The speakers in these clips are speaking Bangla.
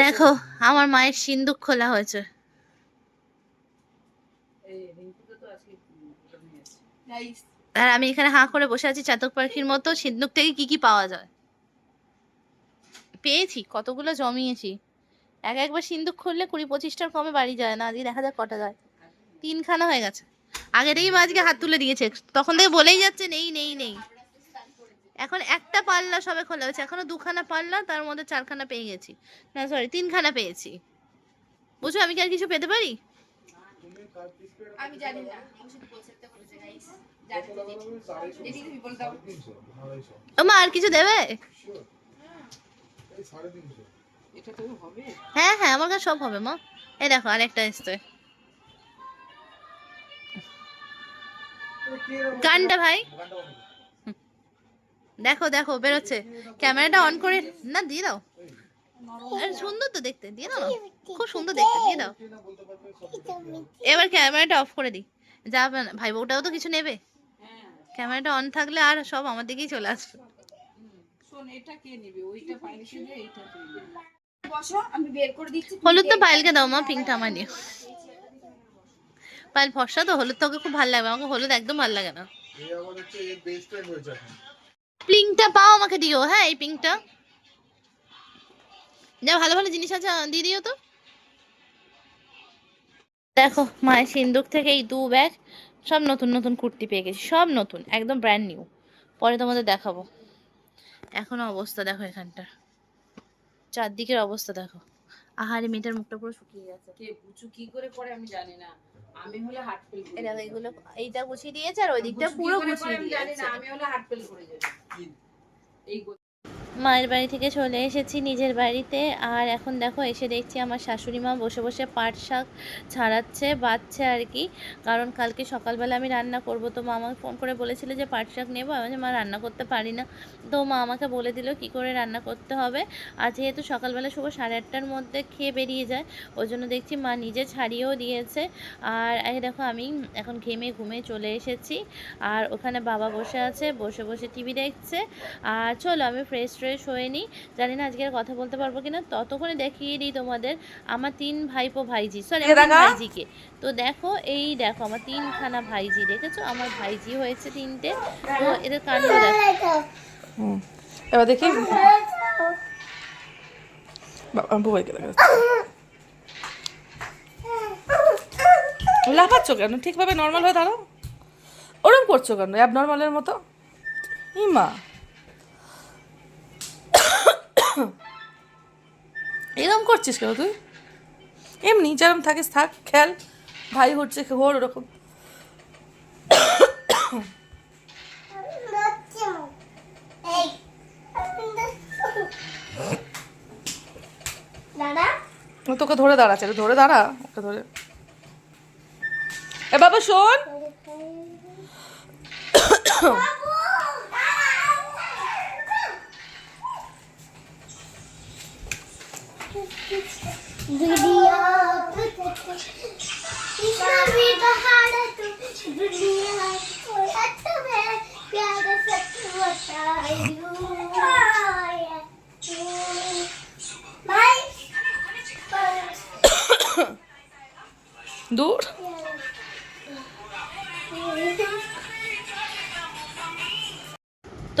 দেখো, আমার মায়ের সিন্দুক খোলা হয়েছে। আর আমি এখানে হাঁ করে বসে আছি চাতক পাখির মতো, সিন্দুক থেকে কি কি পাওয়া যায়? পেয়েছি, কতগুলো জমিয়েছি। এক একবার সিন্দুক খুললে কুড়ি পঁচিশটার কমে বাড়ি যায় না, আজকে দেখা যাক কটা যায়। তিনখানা হয়ে গেছে। আগেরই মা আজকে হাত তুলে দিয়েছে, তখন থেকে বলেই যাচ্ছে, নেই নেই নেই। এখন একটা পাল্লা সবে খোলা হয়েছে। এখনও দুখানা পাল্লা তার মধ্যে চারখানা পেয়ে গেছি। না সরি তিনখানা পেয়েছি। বুঝো আমি কি আর কিছু পেতে পারি? আমি জানি না। আমি শুধু বলতে বলেছে গাইস জানি তো দিদি। দিদি তুমি বলে দাও। ও মা আর কিছু দেবে? এটা তো হবে। হ্যাঁ হ্যাঁ আমার কাছে সব হবে মা। এই দেখো আরেকটা এসছে। গানটা ভাই। দেখো দেখো বেরোচ্ছে। ক্যামেরাটা অন করে না দিয়ে দাও। সুন্দর তো দেখতে দিয়ে দাও খুব সুন্দর দেখতে দিয়ে দাও। এবার ক্যামেরাটা অফ করে দিই। যাবে না। ভাই বউটাও তো কিছু নেবে। হ্যাঁ ক্যামেরাটা অন থাকলে আর সব আমার দিকেই চলে আসবে। শোন এটা কে নেবে? ওইটা পাইলে দে এইটা তুই নে। বসো আমি বের করে দিচ্ছি। তুমি হলুদ তো। পায়েলকে দাও মা পিঙ্কটা আমার নিয়ে। পায়েল ফর্সা তো? হলুদ তোকে খুব ভালো লাগবে আমাকে হলুদ একদম ভালো লাগে না। পিঙ্কটা পাও আমাকে দিও হ্যাঁ এই পিঙ্কটা। যা, ভালো ভালো জিনিস আছে দিয়ে দিও তো। দেখো, মায়ের সিন্দুক থেকে এই দু ব্যাগ সব নতুন নতুন কুর্তি পেয়ে গেছি, সব নতুন, একদম ব্র্যান্ড নিউ পরে তোমাদের দেখাবো। এখনও অবস্থা দেখো এখানটার চারদিকের অবস্থা দেখো। আহারে, মেয়েটার মুখটা পুরো শুকিয়ে গেছে। কে কি করে পরে আমি জানি না। আমি হলে হার্ট ফেল এই দেখো এইগুলো এইটা গুছিয়ে দিয়েছে আর ওই দিকটা পুরো গুছিয়ে আমি জানি দিয়েছে। আমি হলে হার্ট ফেল করে যাই এই মায়ের বাড়ি থেকে চলে এসেছি নিজের বাড়িতে। আর এখন দেখো, এসে দেখছি আমার শাশুড়ি মা বসে বসে পাট শাক ছাড়াচ্ছে, বাচ্ছে আর কি। কারণ কালকে সকালবেলা আমি রান্না করব। তো মা আমাকে ফোন করে বলেছিল যে পাট শাক নেব। আমি মা, রান্না করতে পারি না। তো মা আমাকে বলে দিল, কি করে রান্না করতে হবে? আর যেহেতু সকালবেলা শুভ সাড়ে আটটার মধ্যে খেয়ে বেরিয়ে যায়, ওই জন্য দেখছি মা নিজে ছাড়িয়েও দিয়েছে। আর এই দেখো, আমি এখন ঘেমে ঘুমে চলে এসেছি। আর ওখানে বাবা বসে আছে, বসে বসে টিভি দেখছে। আর চলো, আমি ফ্রেশ ট্রেশ হয়ে নিই জানি না আজকে আর কথা বলতে পারব কিনা। ততক্ষণে দেখিয়ে দিই তোমাদের আমার তিন ভাইপো ভাইজি। সরি ভাইজিকে। তো দেখো এই দেখো আমার তিনখানা ভাইজি দেখেছ? আমার ভাইজি হয়েছে তিনটে। তো এদের কাণ্ড দেখো। এবার দেখি। বাবা বুবাইকে দেখা লাফাচ্ছ কেন? ঠিকভাবে নর্মাল হয়ে দাঁড়াও। ওরম করছ কেন? অ্যাব নর্মালের মতো। ইমা। এরম করছিস কেন তুই? এমনি যেরম থাকিস থাক খেল। ভাই হচ্ছে ঘোর ওরকম। তোকে ধরে দাঁড়াচ্ছে ধরে দাঁড়া ওকে ধরে। এ বাবা শোন। Video. It's not with the hardest.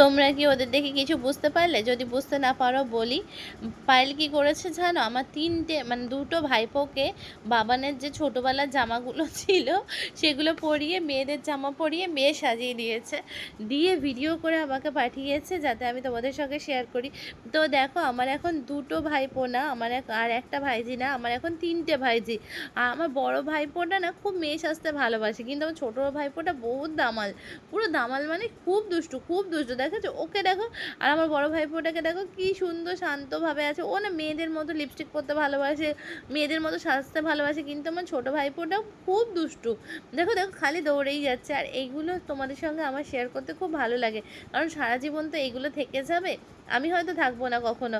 তোমরা কি ওদের দেখে কিছু বুঝতে পারলে? যদি বুঝতে না পারো, বলি। পায়েল কি করেছে জানো? আমার তিনটে মানে দুটো ভাইপোকে, বাবানের যে ছোটোবেলার জামাগুলো ছিল, সেগুলো পরিয়ে, মেয়েদের জামা পরিয়ে, মেয়ে সাজিয়ে দিয়েছে। দিয়ে ভিডিও করে আমাকে পাঠিয়েছে যাতে আমি তোমাদের সঙ্গে শেয়ার করি। তো দেখো, আমার এখন দুটো ভাইপো না, আমার আর একটা ভাইজি না, আমার এখন তিনটে ভাইজি। আর আমার বড় ভাইপোটা না খুব মেয়ে সাজতে ভালোবাসে, কিন্তু আমার ছোটো ভাইপোটা বহুত দামাল। পুরো দামাল মানে খুব দুষ্টু খুব দুষ্টু। দেখেছ ওকে দেখো আর আমার বড় ভাইপোটাকে দেখো কি সুন্দর শান্তভাবে আছে। ও না মেয়েদের মতো লিপস্টিক পরতে ভালোবাসে, মেয়েদের মতো সাজতে ভালোবাসে, কিন্তু আমার ছোটো ভাইপোটাও খুব দুষ্টু। দেখো দেখো, খালি দৌড়েই যাচ্ছে আর এইগুলো তোমাদের সঙ্গে আমার শেয়ার করতে খুব ভালো লাগে। কারণ সারা জীবন তো এইগুলো থেকে যাবে। আমি হয়তো থাকব না কখনো।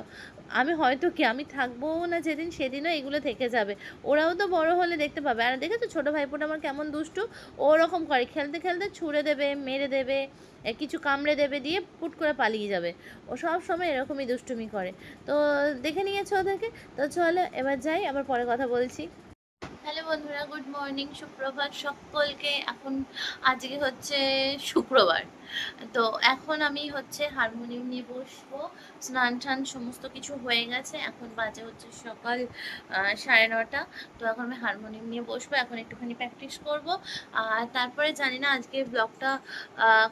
আমি হয়তো কি, আমি থাকব না যেদিন সেদিনও এগুলো থেকে যাবে। ওরাও তো বড় হলে দেখতে পাবে। আর দেখেছ ছোটো ভাইপোটা আমার কেমন দুষ্টু? ওরকম করে, খেলতে খেলতে ছুঁড়ে দেবে, মেরে দেবে কিছু কামড়ে দেবে দিয়ে পুট করে পালিয়ে যাবে। ও সব সময় এরকমই দুষ্টুমি করে। তো দেখে নিয়েছো ওদেরকে? তো চলো এবার যাই, আবার পরে কথা বলছি। হ্যালো বন্ধুরা গুড মর্নিং সুপ্রভাত সকলকে। এখন আজকে হচ্ছে শুক্রবার। তো এখন আমি হচ্ছে হারমোনিয়াম নিয়ে বসবো। স্নান টান সমস্ত কিছু হয়ে গেছে। এখন বাজে হচ্ছে সকাল সাড়ে নটা। তো এখন আমি হারমোনিয়াম নিয়ে বসবো। এখন একটুখানি প্র্যাকটিস করব। আর তারপরে জানি না আজকে ব্লগটা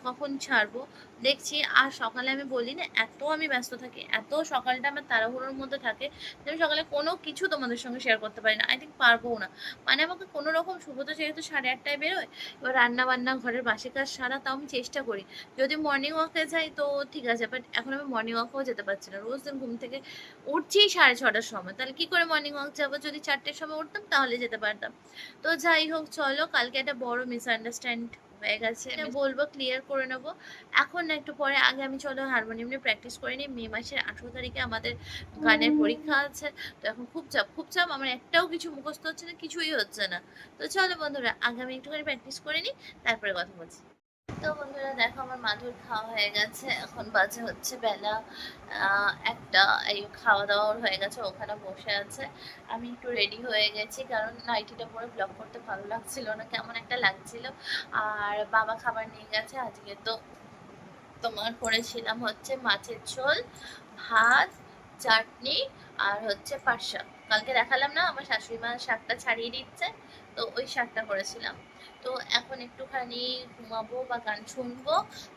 কখন ছাড়বো। দেখছি আর সকালে আমি বলি না, এত আমি ব্যস্ত থাকি, এত সকালটা আমার তাড়াহুড়োর মধ্যে থাকে যে আমি সকালে কোনো কিছু তোমাদের সঙ্গে শেয়ার করতে পারি না আই থিঙ্ক পারবও না। মানে আমাকে কোনো রকম শুভত যেহেতু সাড়ে আটটায় বেরোয়, এবার রান্না বান্না ঘরের বাসি কাজ সারা তাও আমি চেষ্টা করি। যদি মর্নিং ওয়াকে যাই তো ঠিক আছে বাট এখন আমি মর্নিং ওয়াকেও যেতে পারছি না। রোজ দিন ঘুম থেকে উঠছি সাড়ে ছটার সময়, তাহলে কি করে মর্নিং ওয়াক যাব? যদি চারটের সময় উঠতাম তাহলে যেতে পারতাম। তো যাই হোক, চলো, কালকে একটা বড় মিসআন্ডারস্ট্যান্ড হয়ে গেছে। এটা বলব ক্লিয়ার করে নেব। এখন না একটু পরে আগে আমি চলো হারমোনিয়াম নিয়ে প্র্যাকটিস করে নিই। মে মাসের আঠেরো তারিখে আমাদের গানের পরীক্ষা আছে। তো এখন খুব চাপ খুব চাপ আমার একটাও কিছু মুখস্থ হচ্ছে না কিছুই হচ্ছে না। তো চলো বন্ধুরা আগে আমি একটুখানি প্র্যাকটিস করে নিই তারপরে কথা বলছি। তো বন্ধুরা দেখো আমার মাদুর খাওয়া হয়ে গেছে। এখন বাজে হচ্ছে বেলা একটা, এই খাওয়া দাওয়ার হয়ে গেছে, ওখানে বসে আছে। আমি একটু রেডি হয়ে গেছি, কারণ নাইটিটা পরে ব্লগ করতে ভালো লাগছিল না, কেমন একটা লাগছিল। আর বাবা খাবার নিয়ে গেছে, আজকে তো তোমার করেছিলাম হচ্ছে মাছের ঝোল, ভাত, চাটনি আর হচ্ছে শাক কালকে দেখালাম না, আমার শাশুড়ি মা শাকটা ছাড়িয়ে দিচ্ছে। তো ওই শার্টটা করেছিলাম তো এখন একটুখানি ঘুমাবো বা গান শুনব,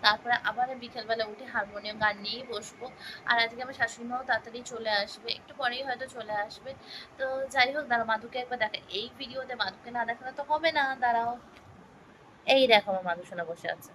তারপরে আবার বিকেলবেলা উঠে হারমোনিয়াম গান নিয়েই বসবো। আর আজকে আমার শাশুড়িমাও তাড়াতাড়ি চলে আসবে, একটু পরেই হয়তো চলে আসবে। তো যাই হোক দাঁড়া মাধুকে একবার দেখা, এই ভিডিওতে মাধুকে না দেখানো তো হবে না, দাঁড়াও। এই দেখো আমার মাধুসোনা বসে আছে।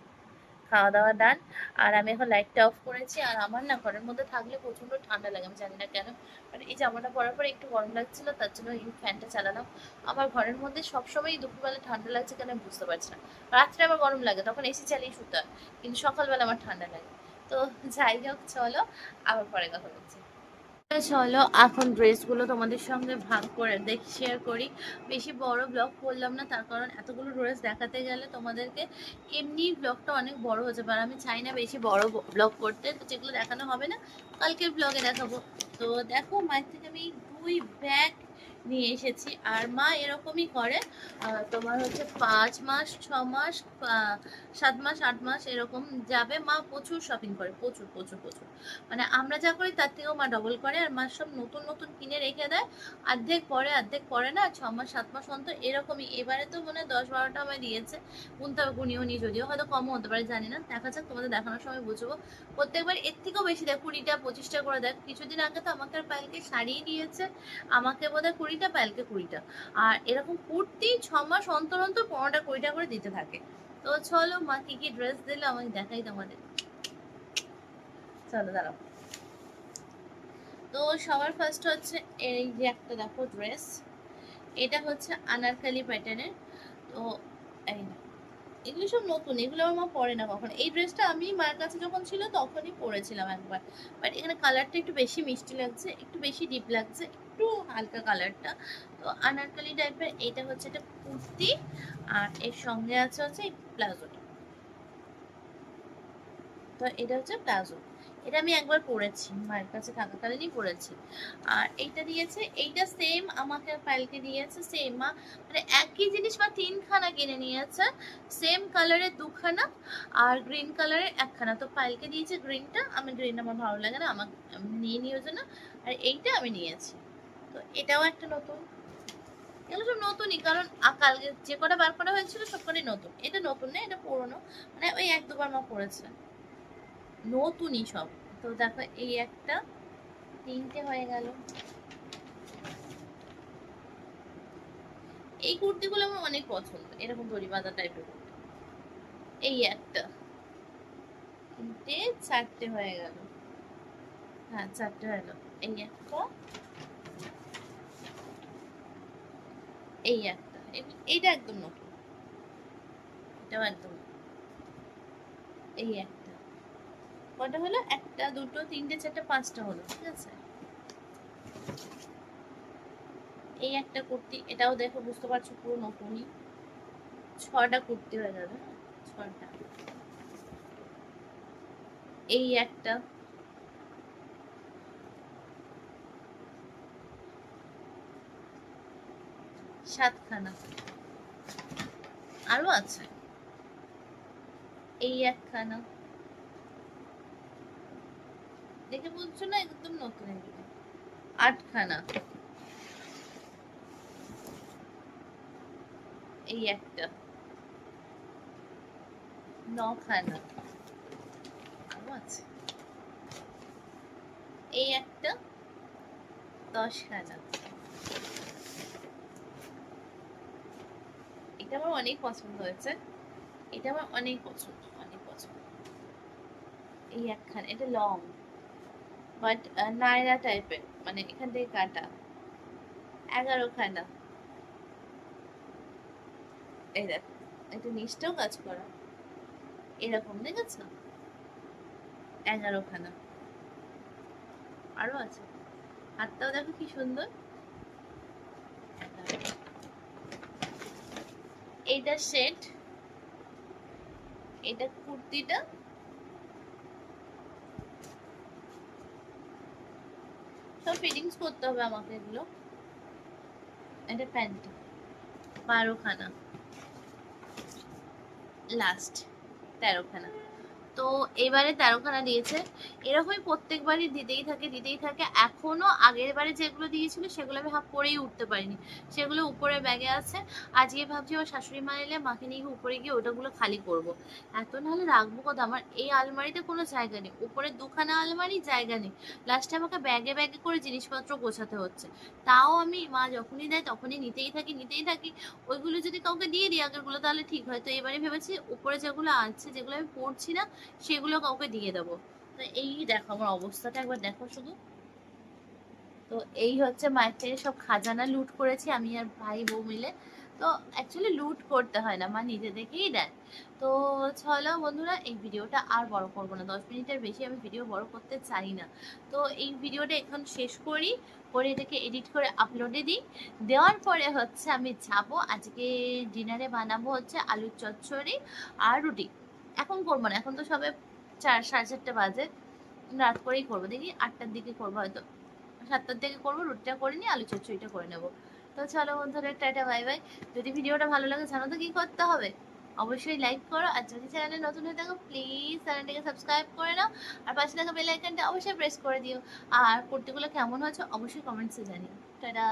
খাওয়া দাওয়া ডান। আর আমি এখন লাইটটা অফ করেছি। আর আমার না ঘরের মধ্যে থাকলে প্রচণ্ড ঠান্ডা লাগে, আমি জানি না কেন। বাট এই জামাটা পরার পরে একটু গরম লাগছিল, তার জন্য এই ফ্যানটা চালালাম। আমার ঘরের মধ্যে সবসময় দুপুরবেলা ঠান্ডা লাগছে কেন আমি বুঝতে পারছি না। রাত্রে আবার গরম লাগে, তখন এসি চালিয়ে শুতে হয়। কিন্তু সকালবেলা আমার ঠান্ডা লাগে। তো যাই হোক, চলো আবার পরে কথা বলছি। চলো এখন ড্রেসগুলো তোমাদের সঙ্গে ভাগ করে দেখ শেয়ার করি। বেশি বড় ব্লগ করলাম না, তার কারণ এতগুলো ড্রেস দেখাতে গেলে তোমাদেরকে এমনি ব্লগটা অনেক বড় হতে পারে আমি চাই না বেশি বড় ব্লগ করতে, তো যেগুলো দেখানো হবে না, কালকের ব্লগে দেখাবো। তো দেখো, মায়ের থেকে আমি দুই ব্যাগ নিয়ে এসেছি। আর মা এরকমই করে। তোমার হচ্ছে পাঁচ মাস, ছ মাস সাত মাস, আট মাস এরকম যাবে। মা প্রচুর শপিং করে, প্রচুর প্রচুর প্রচুর। মানে আমরা যা করি তার থেকেও মা ডবল করে। আর মা সব নতুন নতুন কিনে রেখে দেয়। অর্ধেক পরে অর্ধেক পরে না, ছ মাস, সাত মাস অন্তর এরকমই। এবারে তো মানে দশ বারোটা আমায় দিয়েছে। গুনতে হবে, গুনিও নি যদিও হয়তো কমও হতে পারে, জানি না। দেখা যাক, তোমাদের দেখানোর সময় বুঝব। প্রত্যেকবার এর থেকেও বেশি দেয় কুড়িটা, পঁচিশটা করে দেখ। কিছুদিন আগে তো আমাকে আর পায়েলকে শাড়িই দিয়েছে। আমাকে বোধহয় কুড়িটা পায়েলকে কুড়িটা। আর এরকম কুর্তি ছ মাস অন্তর অন্তর পনেরোটা কুড়িটা করে দিতে থাকে। তো চলো মা কি কি ড্রেস দিলে আমাকে দেখাই তোমাদের। চলো দাঁড়াও। তো সবার ফার্স্ট হচ্ছে এই যে একটা দেখো ড্রেস এটা হচ্ছে আনারকালি প্যাটার্নের তো এই না। এগুলো সব নতুন, এগুলো আমার মা পরে না কখনো। এই ড্রেসটা আমি মায়ের কাছে যখন ছিল তখনই পরেছিলাম একবার। বাট এখানে কালারটা একটু বেশি মিষ্টি লাগছে, একটু বেশি ডিপ লাগছে। একটু হালকা কালারটা তো আনারকালি টাইপের এইটা হচ্ছে একটা কুর্তি, আর এর সঙ্গে আছে হচ্ছে এই প্লাজোটা তো এটা হচ্ছে প্লাজো। এটা আমি একবার পরেছি, মায়ের কাছে থাকাকালীনই পরেছি। আর এইটা দিয়েছে, এইটা সেম আমাকে পায়েলকে দিয়েছে সেম মানে একই জিনিস মা তিনখানা কিনে নিয়েছে সেম কালারের দুখানা, আর গ্রিন কালারের একখানা। তো পায়েলকে দিয়েছে গ্রিনটা আমি গ্রিন আমার ভালো লাগে না, আমাকে নিয়ে নিয়ে জন্য, আর এইটা আমি নিয়েছি। তো এটাও একটা নতুন। এগুলো সব নতুনই, কারণ কালকে যে কটা বার করা হয়েছিল সব কটাই নতুন। এটা নতুন না, এটা পুরনো। মানে ওই এক দুবার মা পড়েছে নতুনই সব। তো দেখো এই একটা, তিনটে হয়ে গেল। এই কুর্তিগুলো আমার অনেক পছন্দ, এরকম দড়ি বাঁধা টাইপের এই একটা। তিনটে, চারটে হয়ে গেল। হ্যাঁ চারটে হয়ে গেল। এই একটা এই একটা। এইটা একদম নতুন। এটাও একদম এই একটা। কটা হলো? একটা, দুটো, তিনটে, চারটে, পাঁচটা হলো, ঠিক আছে? এই একটা কুর্তি, এটাও দেখো, বুঝতে পারছ পুরো নতুনই। ছটা কুর্তি হয়ে যাবে হ্যাঁ? ছটা এই একটা। সাতখানা। আরও আছে। এই একখানা। দেখে বলছো না, একদম নতুন আটখানা। এই একটা। নখানা। আরও আছে। এই একটা, দশখানা। এটা আমার অনেক পছন্দ হয়েছে। এটা আমার অনেক পছন্দ অনেক পছন্দ। এই একখান, এটা লং বাট নায়রা টাইপের মানে এখান থেকে কাটা। এগারো খানা এই দেখ একটু নিচটাও কাজ করা। এরকম, দেখেছ? এগারো খানা আরও আছে। হাতটাও দেখো কি সুন্দর। এইটা সেট এটা কুর্তিটা। সব ফিটিংস করতে হবে আমাকে এগুলো। এটা প্যান্ট বারোখানা। লাস্ট তেরোখানা। তো এবারে তেরোখানা দিয়েছে। এরকমই প্রত্যেকবারই দিতেই থাকে দিতেই থাকে। এখনও আগের বারে যেগুলো দিয়েছিল, সেগুলো আমি হাফ পরেই উঠতে পারিনি। সেগুলো উপরে ব্যাগে আছে। আজকে ভাবছি আমার শাশুড়ি মা এলে মাকে নিয়ে উপরে গিয়ে ওটাগুলো খালি করব। এত নাহলে রাখব কথা আমার এই আলমারিতে কোনো জায়গা নেই। উপরে দুখানা আলমারি, জায়গা নেই। লাস্টে আমাকে ব্যাগে ব্যাগে করে জিনিসপত্র গোছাতে হচ্ছে। তাও আমি মা যখনই দেয় তখনই নিতেই থাকি নিতেই থাকি। ওইগুলো যদি কাউকে দিয়ে দিই আগেরগুলো, তাহলে ঠিক হয়। তো এবারে ভেবেছি উপরে যেগুলো আছে, যেগুলো আমি পড়ছি না সেগুলো কাউকে দিয়ে দেবো। তো এই দেখো আমার অবস্থাটা একবার দেখো শুধু। তো এই হচ্ছে মায়ের থেকে সব খাজানা লুট করেছি আমি আর ভাই বউ মিলে। তো অ্যাকচুয়ালি লুট করতে হয় না, মা নিজে থেকেই দেয়। তো চলো বন্ধুরা, এই ভিডিওটা আর বড় করব না। দশ মিনিটের বেশি আমি ভিডিও বড় করতে চাই না। তো এই ভিডিওটা এখন শেষ করি, করে এটাকে এডিট করে আপলোডে দিই। দেওয়ার পরে হচ্ছে আমি যাব, আজকে ডিনারে বানাবো হচ্ছে আলুর চচ্চড়ি আর রুটি। এখন করব না, এখন তো সবে চার, সাড়ে চারটে বাজে। রাত করেই করব, দেখি আটটার দিকে করব, হয়তো সাতটার দিকে করব, রুটিটা করে নিই আলু চচ্চড়িটা করে নেব। তো চলো বন্ধুরা, টাটা, বাই বাই। যদি ভিডিওটা ভালো লাগে, জানো তো কি করতে হবে? অবশ্যই লাইক করো, আর যদি চ্যানেলে নতুন হয়ে থাকো প্লিজ চ্যানেলটাকে সাবস্ক্রাইব করে নাও, আর পাশে থাকা বেল আইকনটা অবশ্যই প্রেস করে দিও। আর কুর্তিগুলো কেমন হয়েছে, অবশ্যই কমেন্টসে জানিও। টাটা।